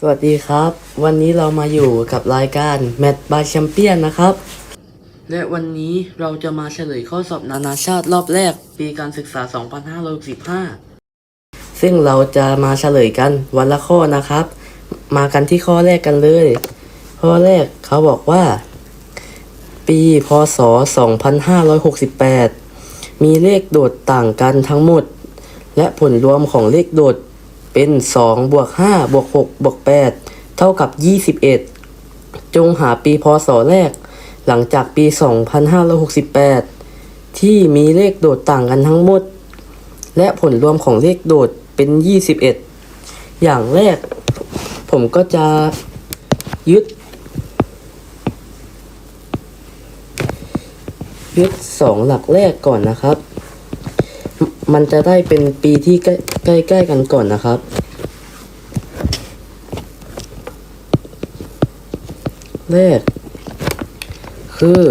สวัสดีครับ วันนี้เรามาอยู่กับรายการ m a t by Champion นะครับ และวันนี้เราจะมาเฉลยข้อสอบนานาชาติรอบแรก ปีการศึกษา 2565 ซึ่งเราจะมาเฉลยกันวันละข้อนะครับ มากันที่ข้อแรกกันเลย ข้อแรกเขาบอกว่า ปีพศ 2568 มีเลขโดดต่างกันทั้งหมด และผลรวมของเลขโดด เป็น2บวก5บวก6บวก8เท่ากับ 21 จงหาปีพศแรก หลังจากปี 2568 ที่มีเลขโดดต่างกันทั้งหมด และผลรวมของเลขโดดเป็น 21 อย่างแรก ผมก็จะยึด ยึดสองหลักแรกก่อนนะครับ มันจะได้เป็นปีที่ใกล้ ใกล้ใกล้กันก่อนนะครับแรกคือ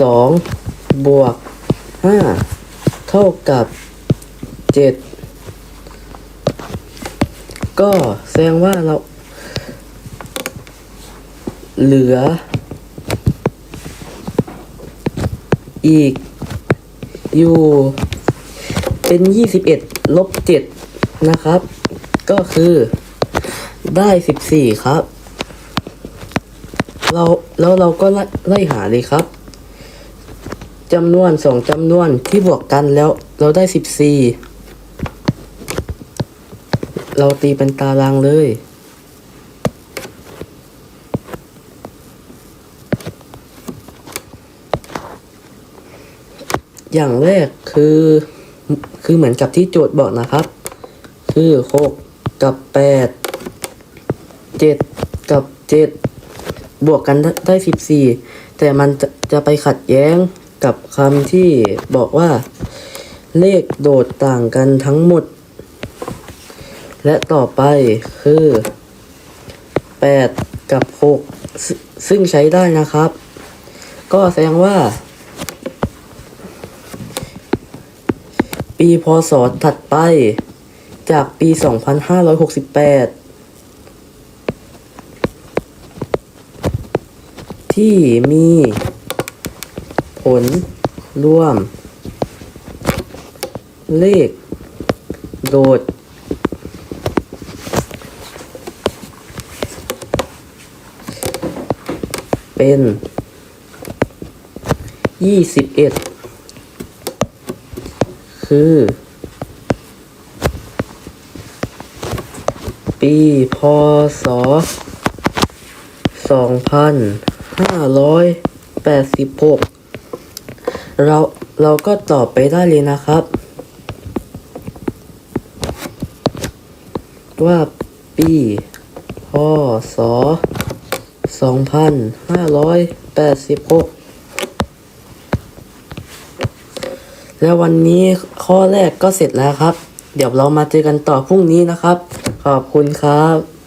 สองบวกห้าเท่ากับเจ็ดก็แสดงว่าเรา เหลือ อีกอยู่เป็น21 ลบ7นะครับ ก็คือได้14ครับ เราแล้วเราก็ไล่หาเลยครับจำนวนสองจำนวนที่บวกกันแล้วเราได้14เราตีเป็นตารางเลยอย่างแรกคือ คือเหมือนกับที่โจทย์บอกนะครับ คือหกกับแปดเจ็ดกับเจ็ดบวกกันได้สิบสี่แต่มันจะจะไปขัดแย้งกับคำที่บอกว่า เลขโดดต่างกันทั้งหมด และต่อไปคือแปดกับหกซึ่งซึ่งใช้ได้นะครับ ก็แสดงว่า ปีพศถัดไป จากปี 2568 ที่มี ผลรวม เลข โดด เป็น 21 คือ ปีพศสองพันห้าร้อยแปดสิบหกเราเราก็ตอบไปได้เลยนะครับ ว่าปีพศสองพันห้าร้อยแปดสิบหก และวันนี้ข้อแรกก็เสร็จแล้วครับ เดี๋ยวเรามาเจอกันต่อพรุ่งนี้นะครับ ขอบคุณครับ